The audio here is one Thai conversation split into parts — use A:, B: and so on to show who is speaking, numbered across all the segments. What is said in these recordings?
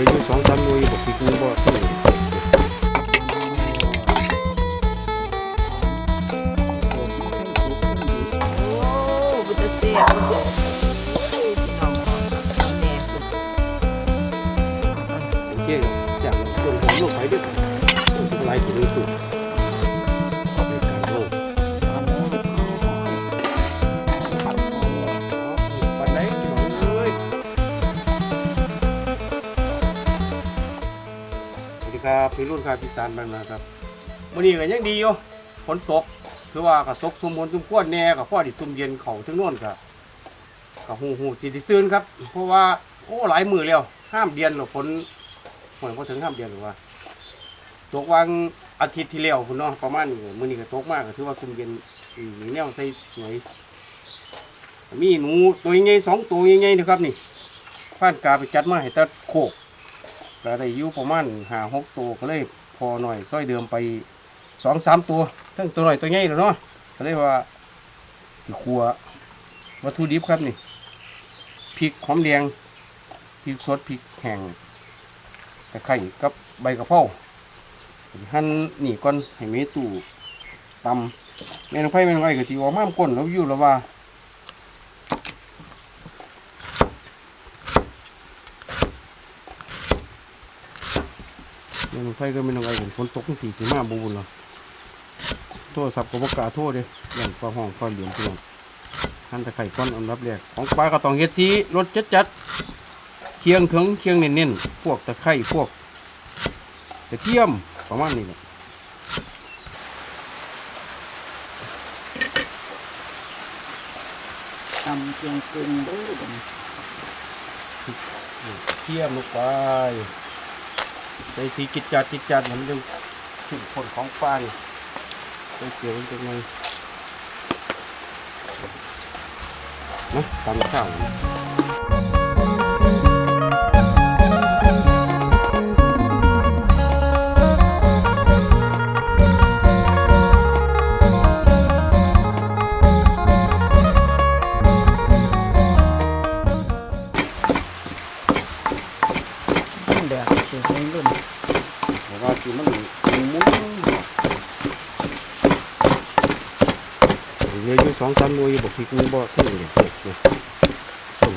A: ลือยู่สองสามหน่วยบอกพี่กูบ่ ครับพี่รุ่นครับพี่สารบ้านนาครับวันนี้ก็ยังดีอยู่ฝนตกคือว่าก็ตกสมบูรณ์สมควรแน่กับพ่อที่ซุ่มเย็นเขาถึงโน่นกับกับหูหูสีดิซื่นครับ เพราะว่าโอ้หลายมือแล้วห้ามเดือนหรอกฝนหวยพอถึงห้ามเดือนหรือว่าตกวันอาทิตย์ที่แล้วคุณเนาะประมาณนี้มื้อนี้ก็ตกมากก็ถือว่าซุ่มเย็นอืมมีแนวใส่สวย มีหนูตัวใหญ่ๆสองตัวใหญ่ๆนะครับนี่ผ่านกาไปจัดมาให้ตัดโคก ก็ได้อยู่ประมาณห้าหกตัวก็เลยพอหน่อยซอยเดิมไปสองสามตัวทั้งตัวหน่อยตัวใหญ่แล้วเนาะก็เลยว่าสิครัววัตถุดิบครับนี่พริกหอมแดงพริกสดพริกแห้งตะไคร้กับใบกระเพราหั่นนี่ก่อนให้เมตู้ตำแม่นองไผแม่นองไอ้ก็สิว่าม้ามก้นแล้วอยู่แล้วว่าแม่นอ งไผก็แม่นองไอ้เห็นฝนตกจังซี่สิมาบ่บุญหรอกโทรศัพท์ก็บ่กล้าโทรเด้ย่านฟ้าห้องฟ้าเหลี่ยมพี่น้องหันตะไคร้ก่อนอันดับแรกของปลาก็ต้องเฮ็ดสีรสจัดๆเคียงถึงเคียงเน้นๆพวกตะไคร้พวกตะเกียมประมาณนี้แหละ
B: ตำเพียงกึ่งด้อบัดนี้
A: เทียมลงไป ใส่สีกิจจัดกิจจัดมันจะถึงผลของปลานี่ใส่เกลือลงไปหน่อยนะตำข้าว องสามหน่วยบอกพี่กูบ่ขึ้นเลยเนี่ยต้ม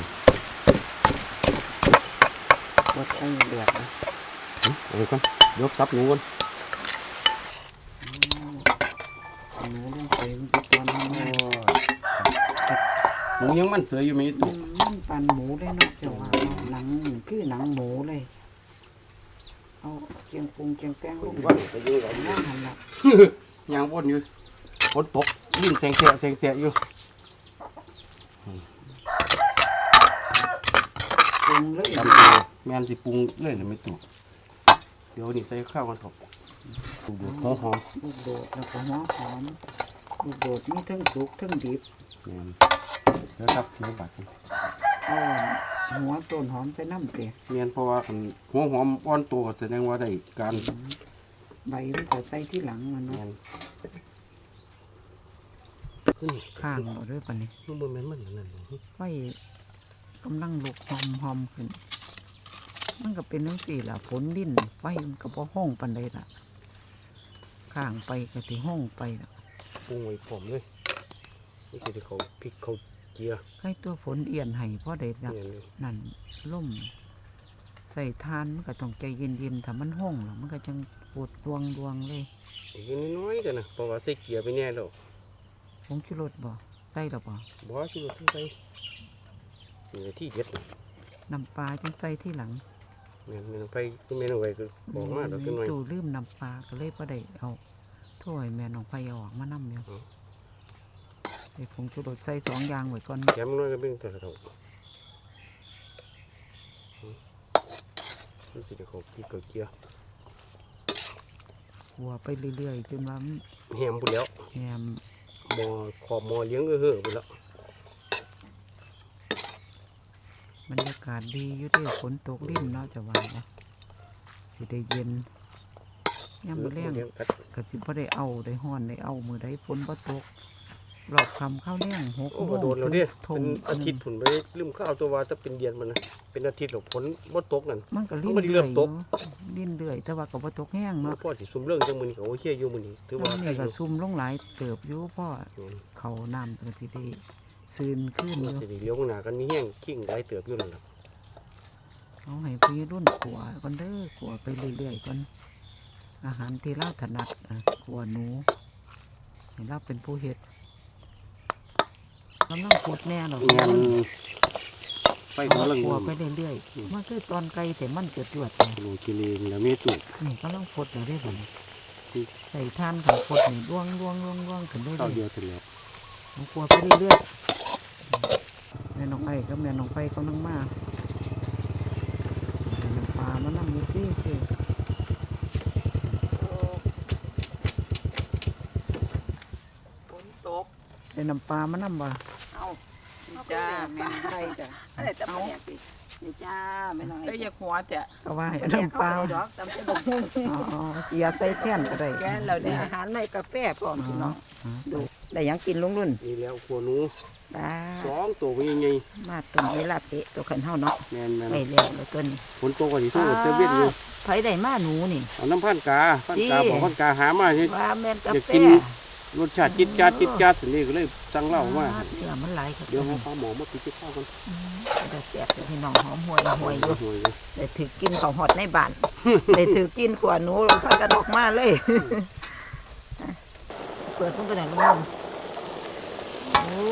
B: วัดตั้งแดดนะ
A: เอาไปก่อนยกซับหนูก่อน
B: หนูลงไปมันจะตอนนี้
A: หนูยังมันเสืออยู่ไหมตุ๊
B: นมันปันหมูได้เนาะเจ้าว่าหนังคือหนังหมูเลยเอาเกียงปรุงเกียงแกงลง
A: ว่าจะอยู่ไหน
B: ย่างหันละ
A: ยางวนอยู่ฝนตก ลิ้นแสงเสียแสงเสียอยู่
B: ปรุงเลย
A: ตำตัวแม่นสิปรุงเลยนะไม่ถูกเดี๋ยวนี่ใส่ข้าวกันถกดูดูหอมหอม
B: ลูกโดดแล้วก็หัวหอมลูกโดดมีทั้งสุกทั้งดิบ
A: แม่นแล้วครับเนื้อบัดกัน
B: เอาหัวต้นหอมใส่น้ำเตะ
A: แม่นเพราะว่าอันหัวหอมอ่อนตัวแสดงว่าได้การ
B: ใบมันจะใส่ที่หลังมัน
A: แม่
B: เนาะ
A: น ขึ้น
B: ข้างบ่ด้วยปานนี้
A: มันบ่แม่นมันนั่นบ่
B: ไฟกำลังลุกหอมหอมขึ้น มันก็เป็นทั้งสี่ล่ะฝนดินไฟมันก็บ่ห้องปันใดล่ะ ข้างไปก็ที่ห้องไปล่ะ
A: ปรุงไว้พร้อมเลยนี่สิได้เขาพริกเขาเจีย
B: ใกล้ตัวฝนเอียนให้พ่อได้นับ
A: แม่นเลย
B: นั่นล่มใส่ทานมันก็ต้องใจเย็นๆถ้ามันห้องแล้วมันก็จังปวดดวงดวงๆเลย
A: อีกนิดน้อยกันนะเพราะว่าใส่เกียร์ไปแน่แล้ว
B: ผงชูรสบ่ใส่หรอบ่
A: บ่สิบ่ทั้งใส่นี่ที่เด็ดน่ะ
B: น้ำปลาจังใส่ที่หลัง
A: แม่นแม่นไปคือแม่นเอาไว้คือบอกมาดอกกันหน่อย
B: ตู่ลืมน้ำปลาก็เลยพอได้เอาถ้วยแม่น้องไฟเอาออกมานํอยู่
A: อ๋อ
B: ใส่ผงชูรสใส่สองอย่างไว้ก่อน
A: แกมน้อยก็เป็นแต่ละเท่ารู้สิเดี๋ยวเขาพริกเขาเจีย
B: หัวไปเรื่อยๆจนว่ามัน
A: แฮมบุญแล้ว
B: แฮม
A: ห มอขอบมอเลี้ยงเออเห่อไปแล้ว
B: บรรยากาศดีอยู่ด้วยฝนตกริมเนาะจะว่าเนาะสิได้เย็นย่ำมือแรง
A: เลี้ยงกัด
B: ก็สิบ่ได้เอาได้ห้อนได้เอามือได้ฝนบ่ตก หลอกคำเข้าเลี้ยงหก
A: โอ้
B: โม
A: บ่
B: ง
A: โดนแล้วเด้
B: ท
A: เป็
B: ง
A: นอาทิตย์ผุนไปลืมข้าวตัวว่าจะเป็นเดือนมันนะเป็นอาทิตย์หรอกฝนบ่ตกนั่น
B: มันก็
A: มั
B: ลิ้
A: น
B: น
A: บ่ได้เริ่
B: เรื่อย
A: ม
B: อ
A: ต
B: ยู่
A: ก
B: ลิ้นเรื่อยแต่ว่าก็บ่ตกแห้ง
A: เมื่อ
B: เนาะ
A: พ่อสิซุ่มเรื่องจังมื้อนี้ก็โอเคอยู่มื้อนี้ถือว่า
B: อัน
A: ใคร
B: นี่
A: อ
B: ก็
A: ยู่
B: ซุ่มลงหลายเติบอยู่พ่อเขาน้ำก็สิได้ซึนขึ้นอ
A: มัน
B: ยู่
A: สิได้เลี้ยวข้างหน้ากันมีแห้งขิงได้เติบอยู่นั่นล่ะ
B: เอาให้พี่รุ่นขัวก่อนเด้อขัวไปเรื่อยๆก่อนอาหารที่เราถนัดอะขัวหนูให้เราเป็นผู้เฮ็ดกำลังขุดแน่หรอก
A: แม่นไฟกำลัง
B: ขัวไปเรื่อย
A: อืม
B: ๆมันคือตอนไกลแต่มันเกิดจวดไง
A: โลกิเลนแล้วแม่ตุก
B: นี่กำลังพดเลยได้ผล
A: อืม
B: ใส่ท่านของพดนี่ร่วงร่วงร่วงร่วงขึ้นเรื่
A: ข้าว
B: อย
A: เดียวถึงแล้ว
B: ๆเอาขัวไปเรื่อยๆแม่น้องไอ้กับแม่น้องไฟกำลังมาแม่น้ำปลามันนั่งอยู่ที่ที่
C: ฝนตก
B: แม่น้ำปลามันนั่งบ่
C: เอา จ้าแม่ไทยจ้ะอะไรจะไปเนี่ยสินี่จ้าแม่น้อย
D: เอ้ยอย่าหัวแต่
B: ก็ว่าให้
C: เดี๋ยว
B: น้ำปลา
C: เอาดอกตำจะบอกหุ้ง
B: อ๋อเกียร์ใส่แท่นก็ได้
C: แกนเราได้อาหารไม่กาแฟพร้อมพี่น้อง
B: อ๋อ
C: ดูได้หยังกินลุงรุ่น
A: นี่แล้วขัวหนู
C: บ้า
A: สองตัวเป็นยังไง
C: มาตุนเวลาเตะตัวขันเฮาเนาะ
A: แม่นแม่น
C: ไปแล้วแล้วตัวนี้
A: ฝนตกก็สิโทษเตเวียนอยู่
C: ไผได้มาหนูนี่
A: เอาน้ำพันกาพันกา
C: นี่
A: บอกพันกาหามาสิ
C: ว่าแม่นกา
A: อยาก
C: แฟ
A: กิน รสชาติจิตจัดจิตจัดสินี่ก็เลยสั่งเหล้ามา
C: เนื้อมันหลายครับ
A: เดี๋ยวให้ข้าวหมอมาปิดข้าวกัน
C: จะแซ่บเลยพี่น้องหอมหวยหวยอยู่
A: ห่วยเลย
C: ได้ถือกินของหอดในบ้านได้ถือกินขวาหนูพากันออกมาเลยเปิดมันก็ได้ลุงโอ้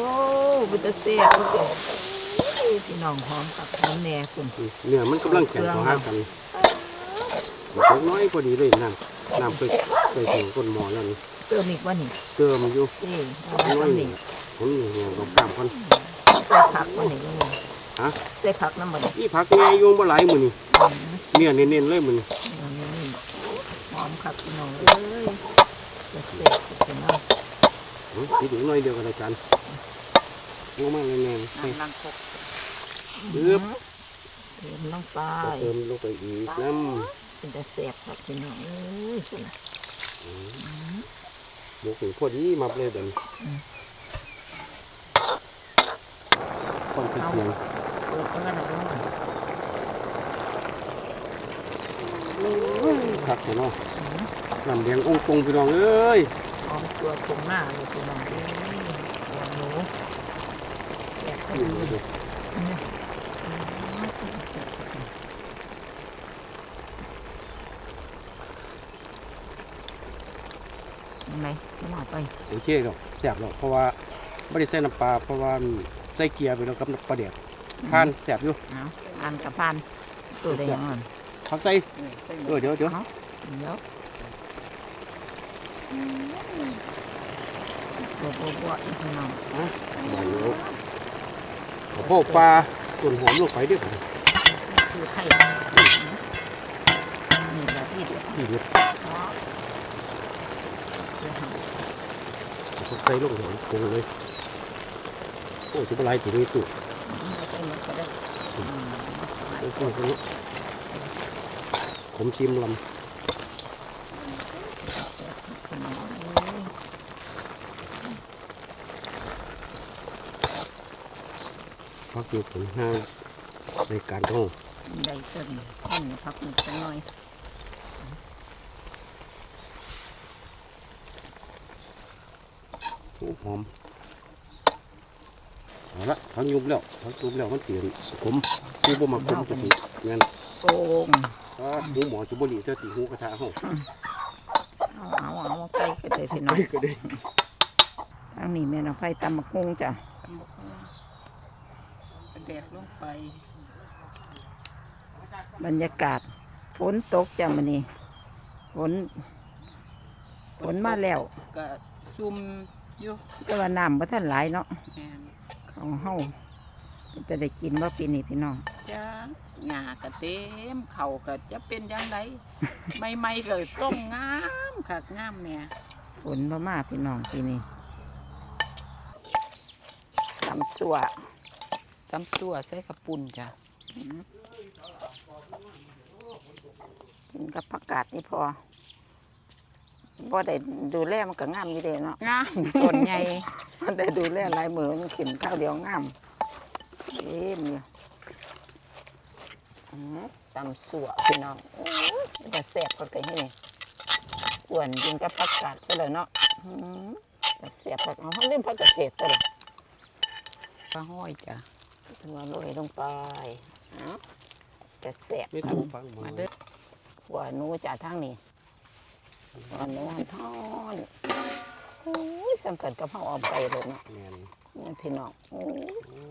C: เป็นตะเสียบลูกเอ๋ยพี่น้องหอมกับหอมแหน่คุณ
A: เนื้อมันกำลังแข็งต่อหากันตกน้อยพอดีเลยน้ำน้ำเคยเคยถึงก้นหมอแล้วนี่
C: เติมอีกว่านี่
A: เติมอยู่
C: เอ้ยเอา
A: น้
C: ไว้
A: อย
C: ตำนี่
A: ผลเหนียวกับข้ามกัน
C: ใส่ผักว่านี่ลุง
A: ฮะ
C: ใส่ผักน้ำมัน
A: นี่ผักแง่โยงบ่หลายมือนี่เนื้อเน้นๆเลยมือนี่
C: นี่หอมครับพี่น้องเอ้ยจะเสียบพี่น้อง
A: ติดอีกหน้อยเดียวกันอาจารย์ลงมาแรงๆให้
D: นั่งคก
A: ปึ๊บ
C: เติมลงไป
A: เติมลงไปอีกน้
C: เป็นตะเสียบครับพี่น้องเอ้ย คุณน่ะำ
A: หมูถึงพอดีมาเลยเดินคนคือเสียง
C: เปิดเพื่อนนะลุง
A: ผักเนาะน้ำเลี้ยงองค์ตรงพี่น้องเอ้ย
C: หอมตัวตรงหน้าเลยพี่น้องเอ้ยหัวหนูแกะ
A: สิ
C: ให้ดู
A: เลย
C: เห็นไหมพี่น้ องไป
A: โอเคครับแซ่บแล้วเพราะว่าไม่ได้ใส่น้ำปลาเพราะว่าใส่เกียร์ไปแล้วกับน้ำปลาแดกทานแซ่บอยู่
C: เอาอ่านกับพานตัวได้ยังไง
A: ผักใส่เออเดี๋ยวเดี๋ยว
C: เอาเดี๋ยวตัวบัวบัวพี่น้อง
A: เดี๋ยวข้าวโพดปลาต้นหอมลงไปเด้วย
C: คือไทยนี่แหละที่เดียว
A: ที่เด็ด
C: เนาะเดี๋ยวหา
A: ผัก ใส่ลงหอมคงเลย โอ้ชุบอะไรถึงนี้ตุ่
C: เอาไปหมดก็ได้อืม
A: โอ้โหตรงนี้ผมชิมล
C: พี่น้องเอ้ยำ
A: พักอยู่ผลห้าในการท่อง
C: ได้เติมข้นพักหนึ่งสักหน่อย
A: โอ้ หอมเอาละพักยุบแล้วพักยุบแล้วมันเสียขมคือบ่มาขมจะสิงั้น
C: โป่ง
A: อ่าหมูหมอจะบ่ดีเสียติหูกระทะห้อง
C: เอาเอาเอาใกล้ก็ได้พี่น้อง
A: ก็ได้
C: ทางนี้แม่น้องไฟตำมะกงจ้ะ
D: ตำบักหุ่งเป็นแดกลงไป
C: บรรยากาศ ฝนตกจ้ะมันนี่ฝนฝนมาแล้ว
D: ก็ซุ่ม อยู่
C: แต่ว่าน้ำบ่ทันหลายเนาะ
D: แม่น
C: ของเฮาจะได้กินว่าปีนี้พี่น้อง
D: จ้าหญ้าก็เต็มเขาก็จะเป็นยังไงใหม่ๆก็ต้มงามคักงามเนี่ย
C: ฝนบ่มาพี่น้องปีนี้ตำสัว
D: ตำตัวใส่กระปุ่นจ้ะ
C: กินกับผักกาดนี่พอ บ่ได้ดูแลมันก็งามอยู่เด้เนาะ
D: งามต้นใหญ่
C: มันได้ดูแลหลายมือมันขึ้นข้าวเดียวงามเอ็มเนี่ยอื้อตำสัวพี่น้องโอ้ยมันจะแซ่บกว่าไก่ให้นี่อ้วนกินกับผักกาดซะเลยเนาะอื้อจะแซ่บผักเอาเขาเล่นผักกาดเศษตัวเลย
D: ปลาห้อยจ้ะ
C: ตัวโรยลงไปเอ้าจะแซ่บ
A: ไม่ถูกฟัง
D: มาเด้อ
C: หัวหนูจากทางนี้ หัวหนูหันทอนโอ้ยสำคัญกับเฮาเออมไปเลยเนาะ
A: แม่น
C: นี่พี่น้องโอ้ย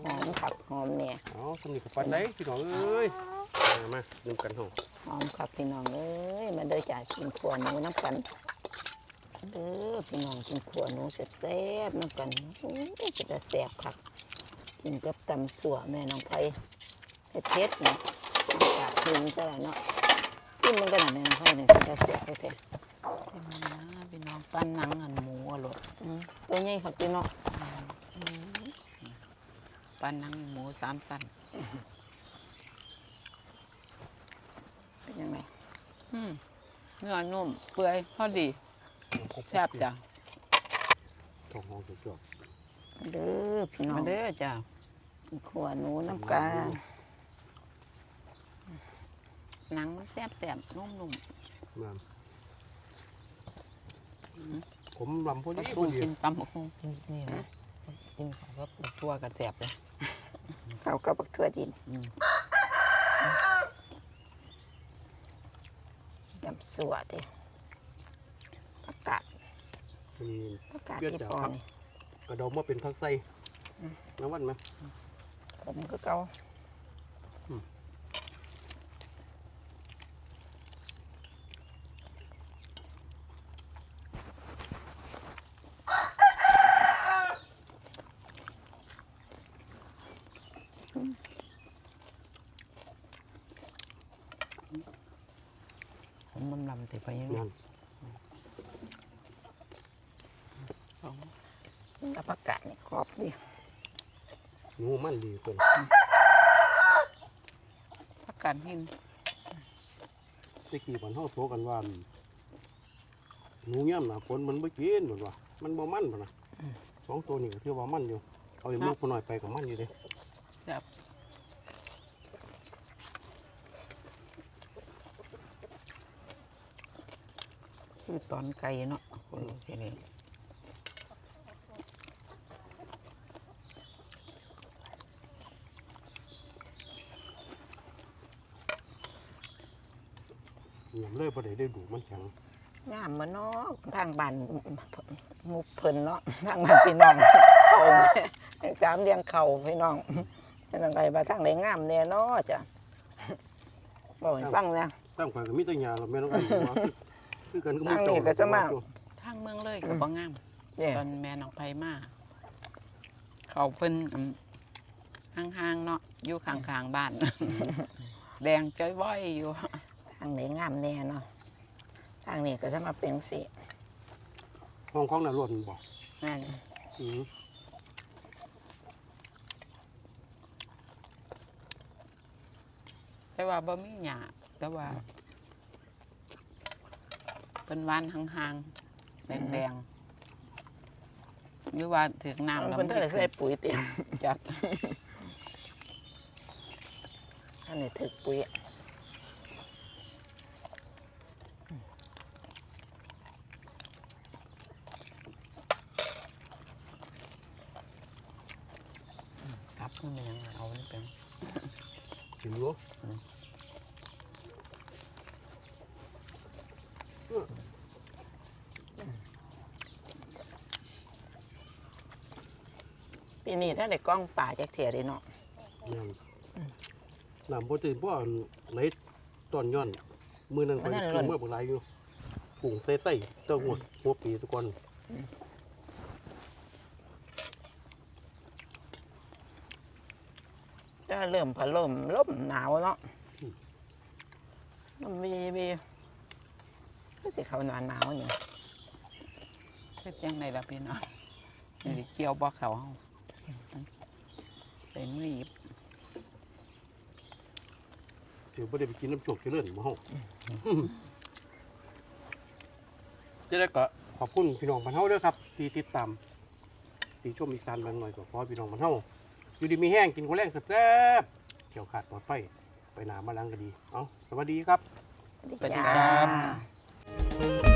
C: หอมผักหอมเนี่ย
A: เอาสนิทกับปันได้พี่น้องเอ้ยมามาดื่มกันเถอะ
C: หอมครับพี่น้องเอ้ยมาเด้อจ่ากินขัวหนูน้ำกันเด้อพี่น้องกินขัวหนูแซ่บๆน้ำกันโอ้ยจะได้แซ่บครับกินกับตำสัวแม่น้องไผ่เผ็ดๆนี่กาชิมซะแล้วเนาะชิมมันกันนะแม่น้องไผ่เนี่ยจะแซ่บไป แท้
D: ที่มันนะพี่น้องปั้นหนังอันหมูอร่อย
C: อืมตัวใหญ่ครับพี่น้อง
D: ปั้นหนังหมูสามสัน
C: เป็นยังไง
D: อืมเนื้อนุ่มเปื่อยพอดีแซ่บจ้ะ
A: ทองหอมสุดยอด
C: มาเด้อพี่น้อง
D: มาเด้อจ้ะ
C: กินขัวหนูน้ำกัน
D: หนังมันแซ่บแซ่บนุ่มนุ่ม
A: มา ผมลำพอ
D: ๆ
A: ดี
D: ก็
A: พ
D: สู้
A: อดี
D: กินตำบักหุ่งนี่นะกินเขาก็ปลูกทั่วกระแซ่บเลย
C: เขากับบักทั่วดิน
D: อืม
C: ยำสัวดิผักกาด
A: มี
C: ผักกาด
A: เปรี้ยว
C: ที่
A: จ๋า
C: ปอ
A: ครับ
C: นี่
A: กระดองมาเป็นพักไส้น้ำวันไหม
C: ผมก็เกา
D: ผมมันลำติไปยัง
A: นั่น
C: แล้วผักกาดนี่กรอบดิ
A: หนูมันดีเกิน
D: พักกาดหิน
A: ตะกี้วันเฮาโทรกันว่าหนูย่ำหนาฝนมันไม่กินหมดว่ะมันบ่มันปะนะสองตัวนี่ก็ถือว่ามันอยู่ เอาไอ้ลูกพอหน่อยไปกับมันอยู่เด้
D: แซ่บ
C: คือ ตอนไก่เนาะคนรู้ทีนี้
A: เหยียบเลยพอได้ได้ดูมันแข็ง
C: งามมาเนาะทางบ้านมุกเพิ่นเนาะทางบ้านพี่น้องเขาจามเลี้ยงเขาพี่น้องเป็นยังไงมาทางไหนงามเนี่ยเนาะจ้ะบอกให้ฟังนะ
A: ตามข่อยก็มีแตัวยาเราแม่น้องไอ้อยู่ว่า คือกันก็ห
C: ทางนี้ก็จะมา
D: ทางเมืองเลยกับบ่งาม
C: เนี่ย
D: ตอนแม่น้องไผมา เขาเพิ่นอืมห่างๆเนาะอยู่ข้างๆบ้าน แดงจ้อยว้อยอยู่
C: ทางไหนงามแน่เนาะทางนี้ก็จะมาเป็นสี
A: ห้องของน่ะรวดมันบอก
C: แม่น
A: อืม
D: แต่ว่าบ่มีหญ้าแต่ว่า เป็นหวานห่างๆ แดงๆ หรือว่าถึกน้ำแล้ว
C: เพิ่น
D: มัน
C: เท่าไหร่ใส่ปุ๋ยเต็ม
D: จัด
C: อันนี้ถึกปุ๋ย
D: ครับมันเป็นยังไงเอามันเป็น
A: ถึงรู้
C: ปีนี้ถ้าได้กล้องป่าจากเถียเลยเนาะ
A: ยังน้ำบ่ตื่นเพราะไหลตอนย้อน มือนั้นไปกินเมื่อบ่หลายอยู่ผงใส่ใส่เต้าหัวหัวปีทุกคน
C: จะเริ่มพัดลมลมหนาวเนาะมันมีมีก็สิเขาหนาวหนาวเนี่ย
D: เป็นยังไงล่ะพี่น้องนี่เกี่ยวบ่เขาเฮา ใส่มือหยิบ
A: เดี๋ยวบ่ได้ไปกินน้ำโชกเจริญมาห้องจะได้ก็ขอบคุณพี่น้องบ้านเฮาด้อครับที่ติดตามติชมอีสานบางหน่อยก็ขอพี่น้องมันเฮาอยู่ดีมีแห้งกินข้าวแรงแซ่บๆเกี่ยวขาดปลอดภัยไปหนามาลังก็ดี เอาสวัสดีครับ
C: สวัสดี
D: สวัสดี
C: จ้า
D: ครับ